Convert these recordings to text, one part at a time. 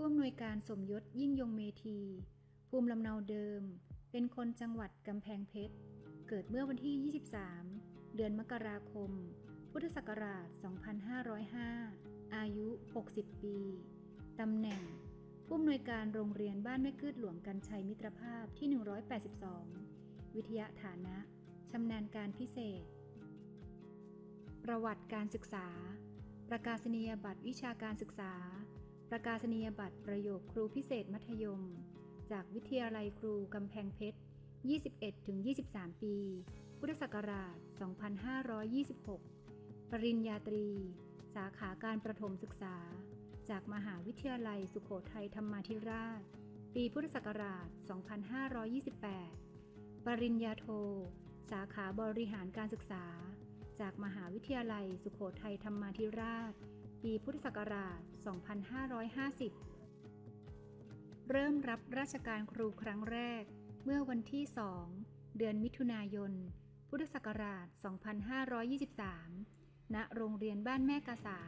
ผู้อำนวยการสมยศยิ่งยงเมธี ภูมิลำเนาเดิม เป็นคนจังหวัดกำแพงเพชร เกิดเมื่อวันที่ 23 เดือนมกราคม พุทธศักราช 2505 อายุ 60 ปี ตำแหน่ง ผู้อำนวยการโรงเรียนบ้านแม่กืดหลวงกันชัยมิตรภาพที่ 182 วิทยาฐานะชำนาญการพิเศษ ประวัติการศึกษา ประกาศนียบัตรวิชาการศึกษา ประกาศนียบัตรประโยคครูพิเศษมัธยม จากวิทยาลัยครูกำแพงเพชร 21-23 ปี พุทธศักราช 2526 ปริญญาตรี สาขาการประถมศึกษา จากมหาวิทยาลัยสุโขทัยธรรมาธิราช ปีพุทธศักราช 2528 ปริญญาโท สาขาบริหารการศึกษา จากมหาวิทยาลัยสุโขทัยธรรมาธิราช ปีพุทธศักราช 2550 เริ่มรับราชการครูครั้งแรก เมื่อวันที่ 2 เดือนมิถุนายน พุทธศักราช 2523 ณ โรงเรียนบ้านแม่กาสา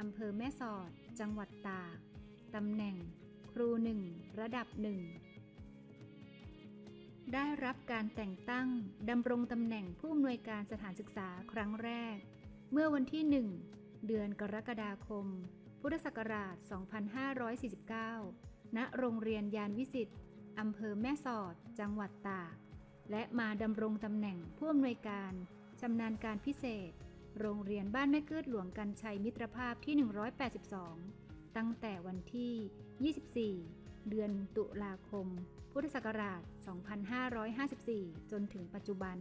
อำเภอแม่สอด จังหวัดตาก ตำแหน่ง ครูหนึ่งระดับหนึ่ง ได้รับการแต่งตั้งดำรงตำแหน่งผู้อำนวยการสถานศึกษาครั้งแรก เมื่อวันที่ 1 เดือนกรกฎาคม พุทธศักราช 2549 ณ โรงเรียนยานวิสิตอำเภอแม่สอด จังหวัดตาก และมาดำรงตำแหน่งผู้อำนวยการชำนาญการพิเศษ โรงเรียนบ้านแม่กืดหลวงกันชัยมิตรภาพที่ 182 ตั้งแต่วันที่ 24 เดือนตุลาคม พุทธศักราช 2554 จนถึงปัจจุบัน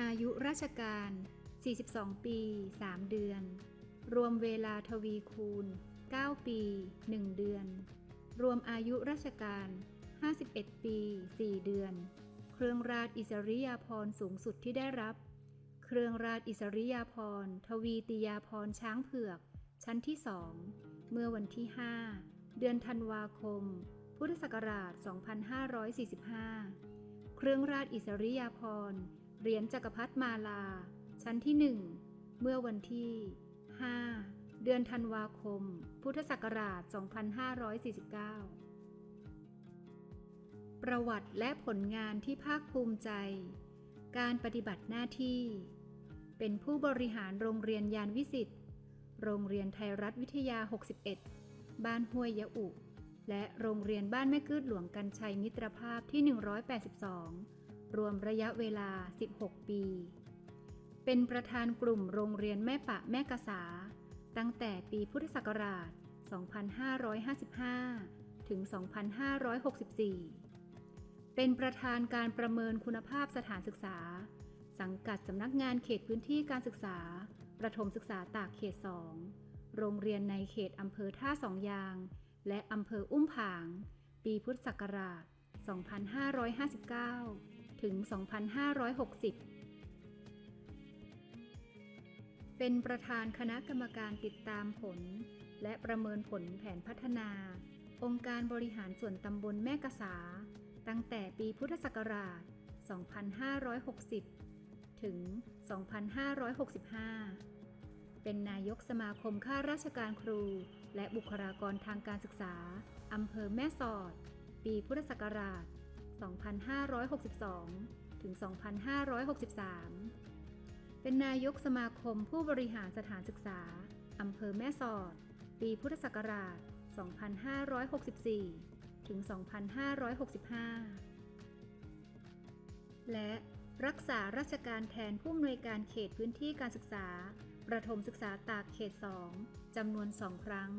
อายุราชการ 42 ปี 3 เดือน รวมเวลาทวีคูณ 9 ปี 1 เดือน รวมอายุราชการ 51 ปี 4 เดือน เครื่องราชอิสริยาภรณ์สูงสุดที่ได้รับ เครื่องราชอิสริยาภรณ์ทวีติยาภรณ์ช้างเผือก ชั้นที่สอง เมื่อวันที่ 5 เดือนธันวาคม พุทธศักราช 2545 เครื่องราชอิสริยาภรณ์เหรียญจักรพรรดิมาลา ชั้นที่ 1 เมื่อวันที่ 5 เดือนธันวาคม พุทธศักราช 2549 ประวัติและผลงานที่ภาคภูมิใจ การปฏิบัติหน้าที่ เป็นผู้บริหารโรงเรียนยานวิสิตโรงเรียนไทยรัฐวิทยา 61 บ้านห้วยยะอุ และโรงเรียนบ้านแม่กืดหลวงกันชัยมิตรภาพที่ 182 รวมระยะเวลา 16 ปี เป็นประธานกลุ่มโรงเรียนแม่ปะแม่กษา ตั้งแต่ปีพุทธศักราช 2555 ถึง 2564 เป็นประธานการประเมินคุณภาพสถานศึกษา สังกัดสำนักงานเขตพื้นที่การศึกษา ประถมศึกษาตากเขต 2 โรงเรียนในเขตอำเภอท่าสองยาง และอำเภออุ้มผาง ปีพุทธศักราช 2559 ถึง 2560 เป็นประธานคณะกรรมการติดตามผล และประเมินผลแผนพัฒนา องค์การบริหารส่วนตำบลแม่กษา ตั้งแต่ปีพุทธศักราช 2560 ถึง 2565 เป็นนายกสมาคมข้าราชการครู และบุคลากรทางการศึกษาอำเภอแม่สอด ปีพุทธศักราช 2562 ถึง 2563 เป็นนายกสมาคมผู้บริหารสถานศึกษา อำเภอแม่สอด ปีพุทธศักราช 2564 ถึง 2565 และรักษาราชการแทนผู้อำนวยการเขตพื้นที่การศึกษา ประถมศึกษาตากเขต 2 จำนวนสองครั้ง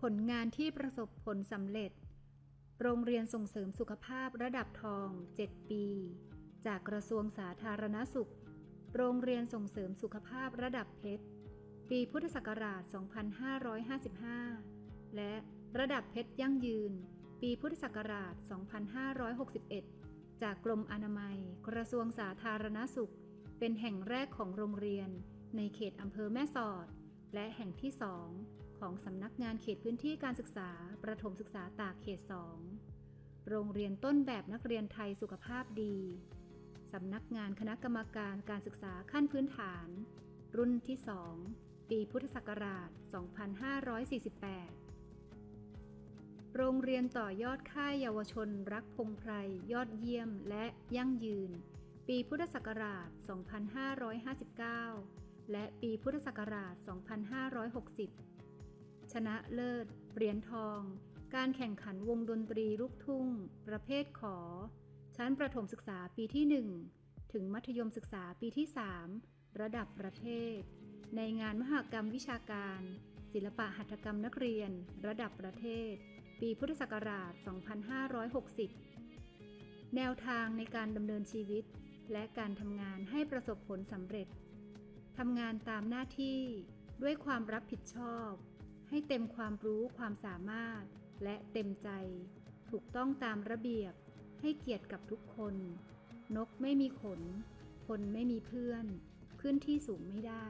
ผลงานที่ประสบผลสำเร็จ โรงเรียนส่งเสริมสุขภาพระดับทอง 7 ปี จากกระทรวงสาธารณสุข โรงเรียนส่งเสริมสุขภาพระดับเพชร ปีพุทธศักราช 2555 และระดับเพชรยั่งยืน ปีพุทธศักราช 2561 จากกรมอนามัย กระทรวงสาธารณสุข เป็นแห่งแรกของโรงเรียน ในเขตอำเภอแม่สอด และแห่งที่สองของสำนักงานเขตพื้นที่การศึกษา ประถมศึกษาตากเขต 2 โรงเรียนต้นแบบนักเรียนไทยสุขภาพดี สำนักงานคณะกรรมการการศึกษาขั้นพื้นฐาน รุ่นที่2ปีปีพุทธศักราช 2548 โรงเรียนต่อยอดค่ายเยาวชนรักพงไพรยอดเยี่ยมและยั่งยืน ปีพุทธศักราช 2559 และปีพุทธศักราช 2560 ชนะเลิศ เหรียญทอง การแข่งขันวงดนตรีลูกทุ่ง ประเภทขอ ชั้นประถมศึกษาปีที่ 1 ถึงมัธยมศึกษาปีที่ 3 ระดับประเทศ ในงานมหกรรมวิชาการ ศิลปะหัตถกรรมนักเรียน ระดับประเทศ ปีพุทธศักราช 2560 แนวทางในการดำเนินชีวิต และการทำงานให้ประสบผลสำเร็จทำงานตามหน้าที่ด้วยความรับผิดชอบ ให้เต็มความรู้ความสามารถ และเต็มใจ ถูกต้องตามระเบียบ ให้เกียรติกับทุกคน นกไม่มีขน คนไม่มีเพื่อน ขึ้นที่สูงไม่ได้